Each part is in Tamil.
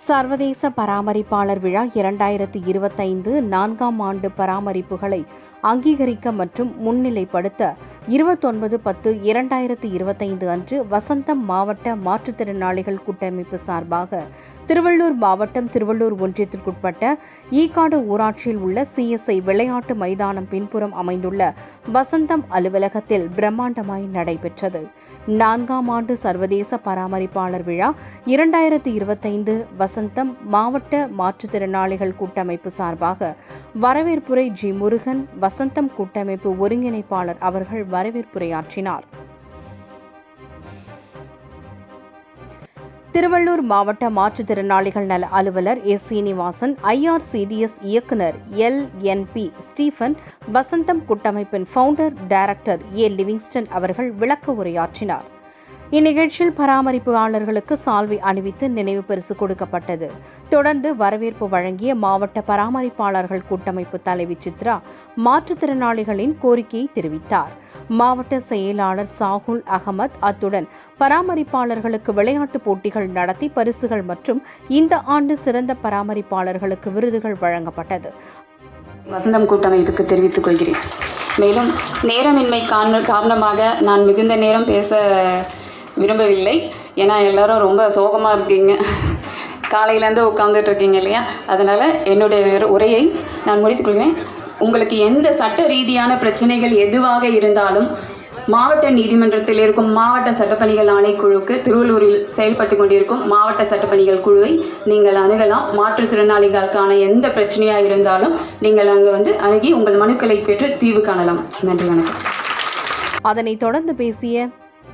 சர்வதேச பராமரிப்பாளர் விழா இரண்டாயிரத்தி இருபத்தைந்து நான்காம் ஆண்டு பராமரிப்புகளை அங்கீகரிக்க மற்றும் முன்னிலைப்படுத்த இருபத்தொன்பது பத்து இரண்டாயிரத்தி இருபத்தைந்து அன்று வசந்தம் மாவட்ட மாற்றுத்திறனாளிகள் கூட்டமைப்பு சார்பாக திருவள்ளூர் மாவட்டம் திருவள்ளூர் ஒன்றியத்திற்குட்பட்ட ஈக்காடு ஊராட்சியில் உள்ள சிஎஸ்ஐ விளையாட்டு மைதானம் பின்புறம் அமைந்துள்ள வசந்தம் அலுவலகத்தில் பிரம்மாண்டமாய் நடைபெற்றது. நான்காம் ஆண்டு சர்வதேச பராமரிப்பாளர் விழா இரண்டாயிரத்தி இருபத்தைந்து வசந்தம் மாவட்ட மாற்றுத்திறனாளிகள் கூட்டமைப்பு சார்பாக வரவேற்புரை ஜி முருகன் வசந்தம் கூட்டமைப்பு ஒருங்கிணைப்பாளர் அவர்கள் வரவேற்புரையாற்றினார். திருவள்ளூர் மாவட்ட மாற்றுத்திறனாளிகள் நல அலுவலர் எஸ் சீனிவாசன் ஐஆர்சிடிஎஸ் இயக்குனர் L N P Stephen Vasantham கூட்டமைப்பின் ஃபவுண்டர் டைரக்டர் ஏ லிவிங்ஸ்டன் அவர்கள் விளக்க உரையாற்றினார். இந்நிகழ்ச்சியில் பராமரிப்பாளர்களுக்கு சால்வை அணிவித்து நினைவு பரிசு கொடுக்கப்பட்டது. தொடர்ந்து வரவேற்பு வழங்கிய மாவட்ட பராமரிப்பாளர்கள் கூட்டமைப்பு தலைவி சித்ரா மாற்றுத்திறனாளிகளின் கோரிக்கையை தெரிவித்தார். மாவட்ட செயலாளர் சாகுல் அகமத் அத்துடன் பராமரிப்பாளர்களுக்கு விளையாட்டுப் போட்டிகள் நடத்தி பரிசுகள் மற்றும் இந்த ஆண்டு சிறந்த பராமரிப்பாளர்களுக்கு விருதுகள் வழங்கப்பட்டது. வசந்தம் கூட்டமைப்புக்கு தெரிவித்துக் கொள்கிறேன். மேலும் நேரமின்மை காரணமாக நான் மிகுந்த நேரம் பேச விரும்பவில்லை. ஏன்னா எல்லாரும் ரொம்ப சோகமாக இருக்கீங்க. காலையிலேருந்து உட்காந்துட்டு இருக்கீங்க இல்லையா? அதனால் என்னுடைய உரையை நான் முடித்துக்கொள்கிறேன் உங்களுக்கு எந்த சட்ட ரீதியான பிரச்சனைகள் எதுவாக இருந்தாலும் மாவட்ட நீதிமன்றத்தில் இருக்கும் மாவட்ட சட்டப்பணிகள் ஆணைக்குழுவுக்கு திருவள்ளூரில் செயல்பட்டு கொண்டிருக்கும் மாவட்ட சட்டப்பணிகள் குழுவை நீங்கள் அணுகலாம். மாற்றுத்திறனாளிகளுக்கான எந்த பிரச்சனையாக இருந்தாலும் நீங்கள் அங்கே வந்து அணுகி உங்கள் மனுக்களை பெற்று தீர்வு காணலாம். நன்றி வணக்கம். அதனைத் தொடர்ந்து பேசிய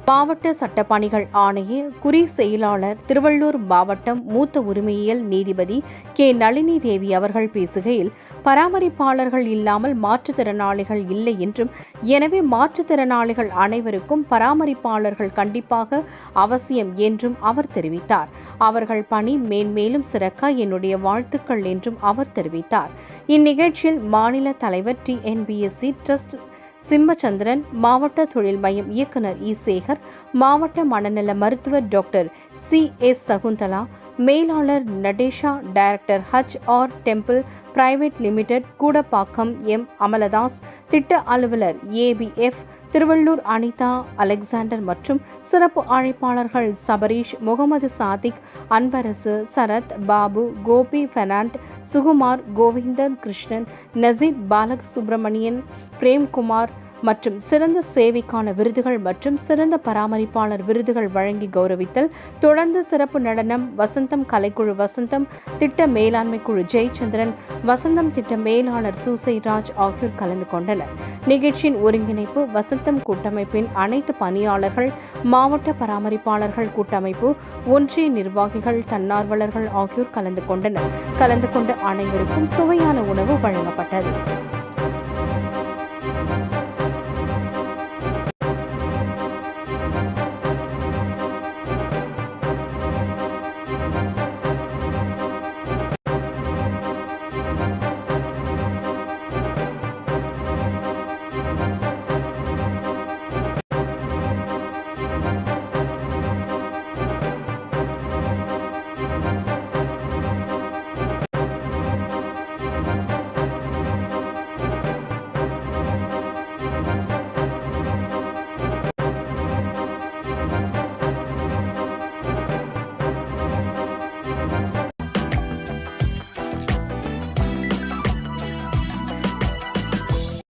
மாவட்ட சட்டப்பணிகள் ஆணைய குறி செயலாளர் திருவள்ளூர் மாவட்டம் மூத்த உரிமையியல் நீதிபதி கே. நளினி தேவி அவர்கள் பேசுகையில் பராமரிப்பாளர்கள் இல்லாமல் மாற்றுத்திறனாளிகள் இல்லை என்றும் எனவே மாற்றுத்திறனாளிகள் அனைவருக்கும் பராமரிப்பாளர்கள் கண்டிப்பாக அவசியம் என்றும் அவர் தெரிவித்தார். அவர்கள் பணி மேன்மேலும் சிறக்க என்னுடைய வாழ்த்துக்கள் என்றும் அவர் தெரிவித்தார். இந்நிகழ்ச்சியில் மாநில தலைவர் டி. என்பிஎஸ்சி ட்ரஸ்ட் சிம்மச்சந்திரன் மாவட்ட தொழில் மையம் இயக்குனர் இ சேகர் மாவட்ட மனநல மருத்துவர் டாக்டர் சி எஸ் சகுந்தலா மேலாளர் Natesha director H. R. Temple private limited Koodapakkam M. Amaladas திட்ட அலுவலர் ஏபிஎஃப் திருவள்ளூர் அனிதா அலெக்சாண்டர் மற்றும் சிறப்பு அழைப்பாளர்கள் சபரீஷ் முகமது சாதிக் அன்பரசு சரத் பாபு கோபி பெனாண்ட் சுகுமார் கோவிந்தன் கிருஷ்ணன் நசீப் பாலக் சுப்பிரமணியன் பிரேம்குமார் மற்றும் சிறந்த சேவைக்கான விருதுகள் மற்றும் சிறந்த பராமரிப்பாளர் விருதுகள் வழங்கி கௌரவித்தல் தொடர்ந்து சிறப்பு நடனம் வசந்தம் கலைக்குழு வசந்தம் திட்ட மேலாண்மை குழு ஜெயச்சந்திரன் வசந்தம் திட்ட மேலாளர் சூசை ராஜ் ஆகியோர் கலந்து கொண்டனர். நிகழ்ச்சியின் ஒருங்கிணைப்பு வசந்தம் கூட்டமைப்பின் அனைத்து பணியாளர்கள் மாவட்ட பராமரிப்பாளர்கள் கூட்டமைப்பு ஒன்றிய நிர்வாகிகள் தன்னார்வலர்கள் ஆகியோர் கலந்து கொண்டனர். கலந்து கொண்ட அனைவருக்கும் சுவையான உணவு வழங்கப்பட்டது.